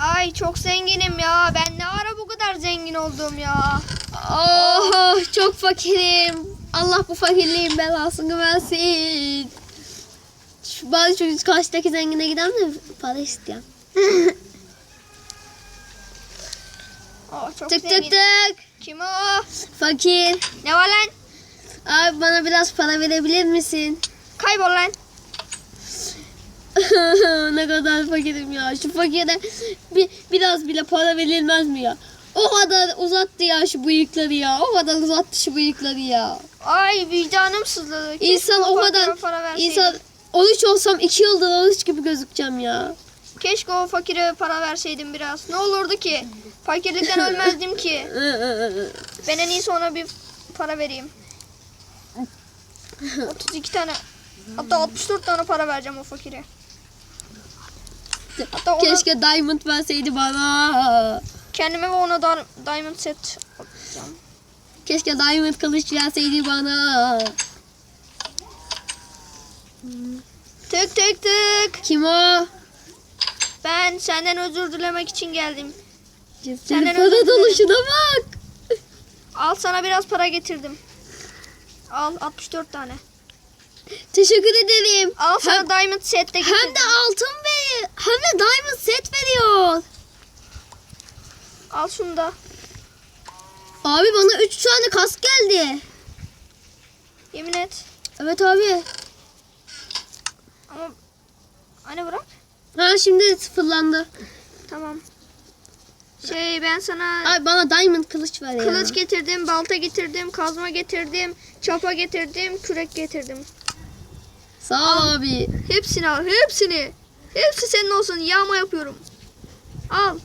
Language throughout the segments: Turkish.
Ay çok zenginim ya. Ben ne ara bu kadar zengin oldum ya. Oh çok fakirim. Allah bu fakirliğin belasını versin. Şu bazı çocuk karşıdaki zengine giden de para isteyen. Oh, çok Tık tık tık. Kim o? Fakir. Ne var lan? Abi bana biraz para verebilir misin? Kaybol lan. ne kadar fakirim ya. Şu fakire bir, biraz bile para verilmez mi ya? O kadar uzattı ya şu bıyıkları ya. O kadar uzattı şu bıyıkları ya. Ay vicdanım sızladı. Keşke İnsan o kadar para insan oruç olsam iki yıldır oruç gibi gözükeceğim ya. Keşke o fakire para verseydim biraz. Ne olurdu ki? Fakirlikten ölmezdim ki. Ben en iyisi ona bir para vereyim. 32 tane hatta 64 tane para vereceğim o fakire. Hatta ona, Keşke diamond verseydi bana. kendime ve ona da diamond set alacağım. Keşke diamond kılıç verseydi bana. Tık tık tık. Kim o? Ben senden özür dilemek için geldim. Senin Senden para doluşuna bak. Al sana biraz para getirdim. Al 64 tane. Teşekkür ederim. Al sana Hem, diamond set de getirdim. hem de altın ve hem de diamond set veriyor. Al şunu da. Abi bana 3 tane kask geldi. Yemin et. Evet abi. Ama anne bırak. Ha şimdi sıfırlandı. Tamam. Şey ben sana Abi bana diamond kılıç ver ya. kılıç getirdim, balta getirdim, kazma getirdim, çapa getirdim, kürek getirdim. Sağ ol abi. Hepsini al, hepsini. Hepsi senin olsun. Yağma yapıyorum. Al.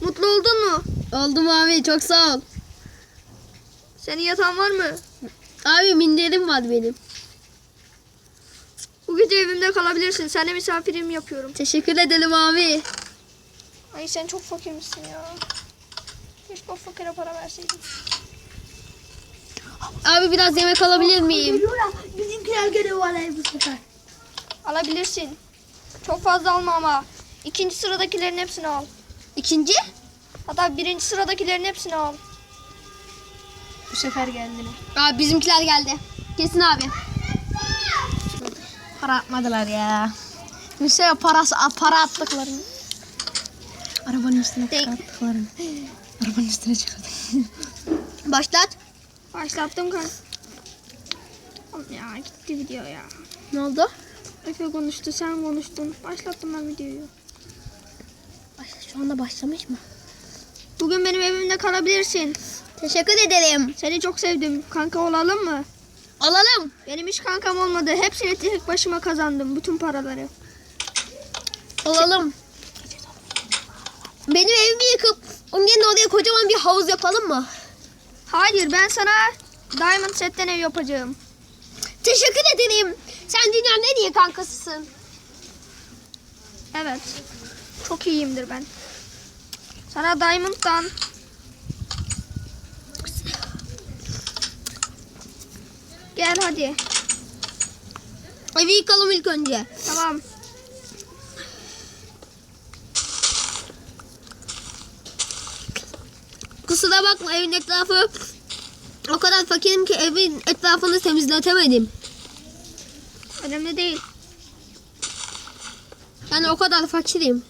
Mutlu oldun mu? Oldum abi çok sağ ol. Senin yatağın var mı? Abi minderim var benim. Bu gece evimde kalabilirsin. Seninle misafirim yapıyorum. Teşekkür ederim abi. Ay sen çok fakirmişsin ya. Keşke o fakire para verseydin. Abi biraz yemek alabilir miyim? Bizimkiler geliyor vallahi bu sefer. Alabilirsin. Çok fazla alma ama. İkinci sıradakilerin hepsini al. İkinci? Hatta birinci sıradakilerin hepsini al. Bu sefer geldiler. Abi bizimkiler geldi. Kesin abi. Para atmadılar ya. Mesela parası para attıklarını. Arabanın üstüne Tek- çıkarttıklarını. Arabanın üstüne çıkarttık. Başlat. Başlattım kan. Ya gitti video ya. Ne oldu? Efe konuştu, sen konuştun. Başlattım ben videoyu. Şu anda başlamış mı? Bugün benim evimde kalabilirsin. Teşekkür ederim. Seni çok sevdim. Kanka olalım mı? Alalım. Benim hiç kankam olmadı. Hepsini tek başıma kazandım. Bütün paraları. Olalım. Benim evimi yıkıp onun yerine oraya kocaman bir havuz yapalım mı? Hayır ben sana Diamond setten ev yapacağım. Teşekkür ederim. Sen dünyanın en iyi kankasısın. Evet. Çok iyiyimdir ben. Sana Diamond'dan Gel hadi. Evi yıkalım ilk önce. Tamam. Kusura bakma evin etrafı o kadar fakirim ki evin etrafını temizletemedim. Önemli değil. Yani o kadar fakirim.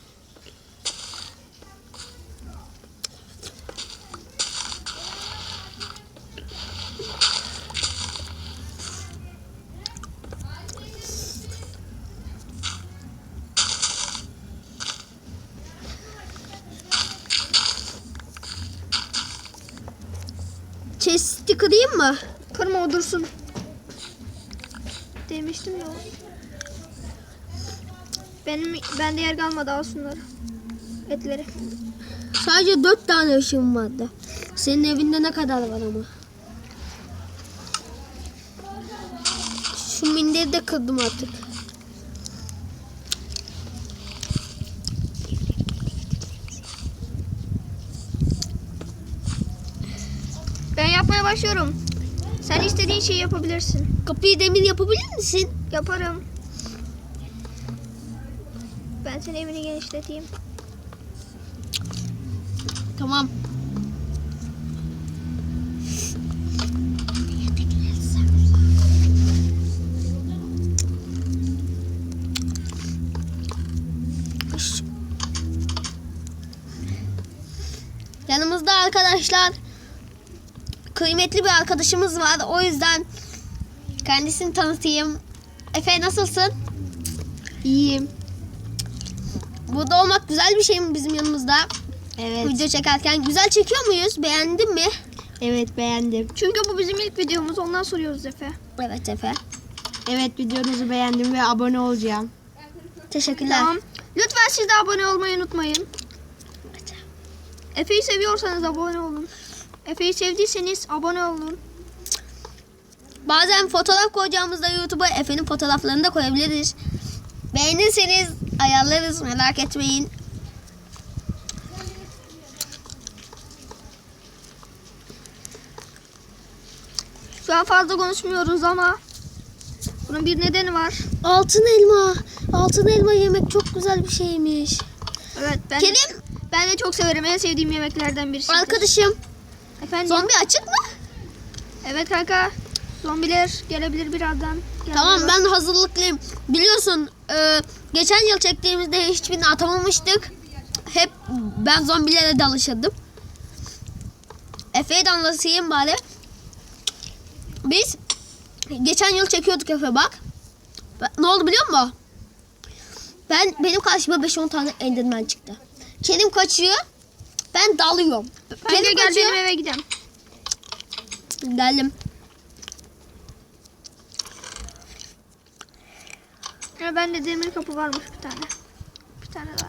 Chest'i kırayım mı? Kırma o dursun. Demiştim ya. Benim bende yer kalmadı al şunları. Etleri. Sadece dört tane ışığım vardı. Senin evinde ne kadar var ama? Şu minderi de kırdım artık. Ben yapmaya başlıyorum. Sen istediğin şeyi yapabilirsin. Kapıyı demir yapabilir misin? Yaparım. Ben senin evini genişleteyim. Tamam. Yanımızda arkadaşlar kıymetli bir arkadaşımız var. O yüzden kendisini tanıtayım. Efe nasılsın? İyiyim. Burada olmak güzel bir şey mi bizim yanımızda? Evet. Video çekerken güzel çekiyor muyuz? Beğendin mi? Evet beğendim. Çünkü bu bizim ilk videomuz. Ondan soruyoruz Efe. Evet Efe. Evet videonuzu beğendim ve abone olacağım. Teşekkürler. Tamam. Lütfen siz de abone olmayı unutmayın. Efe'yi seviyorsanız abone olun. Efe'yi sevdiyseniz abone olun. Bazen fotoğraf koyacağımızda YouTube'a Efe'nin fotoğraflarını da koyabiliriz. Beğenirseniz ayarlarız merak etmeyin. Şu an fazla konuşmuyoruz ama bunun bir nedeni var. Altın elma. Altın elma yemek çok güzel bir şeymiş. Evet ben Kerim ben de çok severim. En sevdiğim yemeklerden birisi. arkadaşım Efendim. zombi açık mı? Evet kanka. Zombiler gelebilir birazdan. Tamam Geliyorlar. ben hazırlıklıyım. Biliyorsun e, geçen yıl çektiğimizde hiçbirini atamamıştık. Hep ben zombilere dalışırdım. Efe'yi de anlatayım bari. Biz geçen yıl çekiyorduk Efe bak. Ne oldu biliyor musun? Ben benim karşıma 5-10 tane Enderman çıktı. Kedim kaçıyor. Ben dalıyorum. Bence Kedim gel kaçıyor. benim eve gidelim. Geldim. Ya bende demir kapı varmış bir tane. Bir tane daha.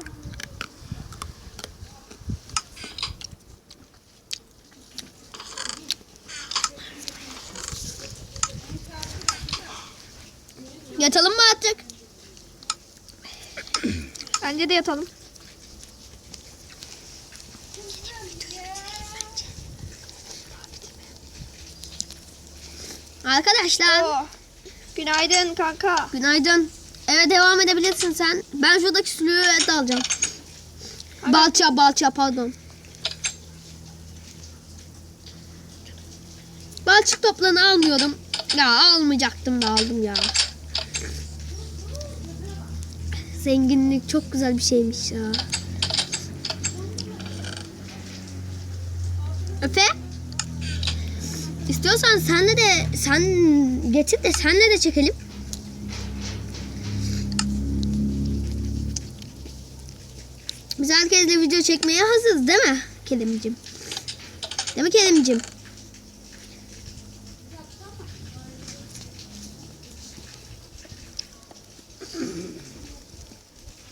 Yatalım mı artık? Bence de yatalım. Arkadaşlar. Oo. Günaydın kanka. Günaydın. Eve devam edebilirsin sen. Ben şuradaki sülüğü et alacağım. Balça balça pardon. Balçık toplarını almıyorum. Ya almayacaktım da aldım ya. Zenginlik çok güzel bir şeymiş ya. Efe? İstiyorsan senle de sen getir de senle de çekelim. Biz herkesle video çekmeye hazırız değil mi Kerimcim? Değil mi Kerimcim?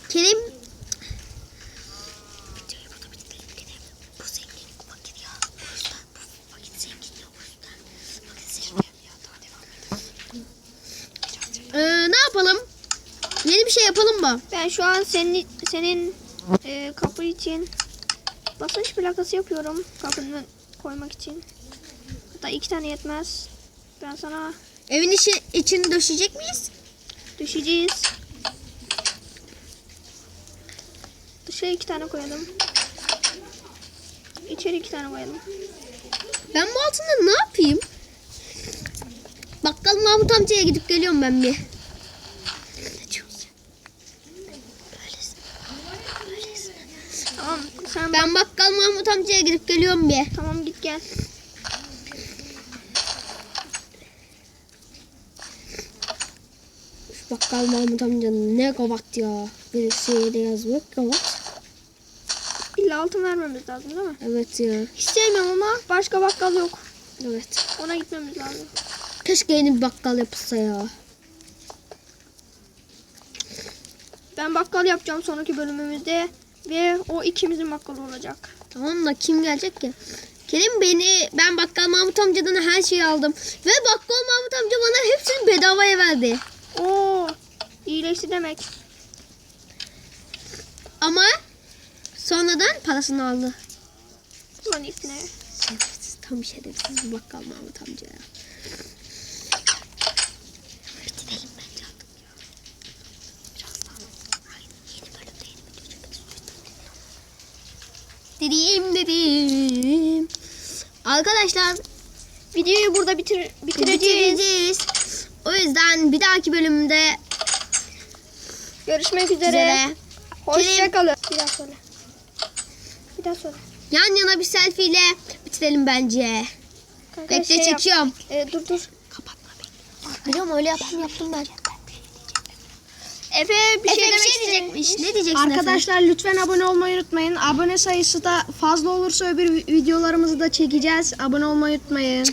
Kerim Videoyu burada bitirelim Kerim. Bu zengin fakir ya. O yüzden bu fakir zengin ya. O yüzden fakir zengin ya. Daha devam edelim. Ee, ne yapalım? Yeni bir şey yapalım mı? Ben şu an senin senin e, kapı için basınç plakası yapıyorum. Kapını koymak için. Hatta iki tane yetmez. Ben sana Evin içi, içini döşeyecek miyiz? düşeceğiz. Dışarı iki tane koyalım. İçeri iki tane koyalım. Ben bu altında ne yapayım? Bakkal Mahmut amcaya gidip geliyorum ben bir. Ne diyorsun? Böylesin. Böylesin. Tamam sen Ben bakkal Mahmut amcaya gidip geliyorum bir. tamam git gel. Şu bakkal Mahmut amcanın ne kavat ya. Bir şeyde yazıyor kavat. İlla altın vermemiz lazım değil mi? Evet ya. Hiç sevmiyorum ama başka bakkal yok. Evet. Ona gitmemiz lazım. Keşke yeni bir bakkal yapılsa ya. Ben bakkal yapacağım sonraki bölümümüzde ve o ikimizin bakkalı olacak. Tamam da kim gelecek ki? Kerim beni ben bakkal Mahmut amcadan her şeyi aldım. Ve bakkal Mahmut amca bana hepsini bedavaya verdi. Oo, iyileşti demek. Ama sonradan parasını aldı. Ulan. Şerefsiz, tam şerefsiz bakkal Mahmut amca ya. Bitirelim bence artık ya. Dedim dedim. Arkadaşlar Videoyu burada bitir bitireceğiz. bitireceğiz. O yüzden bir dahaki bölümde Görüşmek üzere. üzere Hoşçakalın. Bir daha söyle. Bir daha söyle. yan yana bir selfie ile bitirelim bence. Kanka Bekle şey yap. çekiyorum. Ee, dur dur. Biliyorum öyle yaptım yaptım ben. Efe bir Efe şey bir demek şey diyecekmiş. Ne diyeceksin Efe? Arkadaşlar lütfen abone olmayı unutmayın. Abone sayısı da fazla olursa öbür videolarımızı da çekeceğiz. Abone olmayı unutmayın.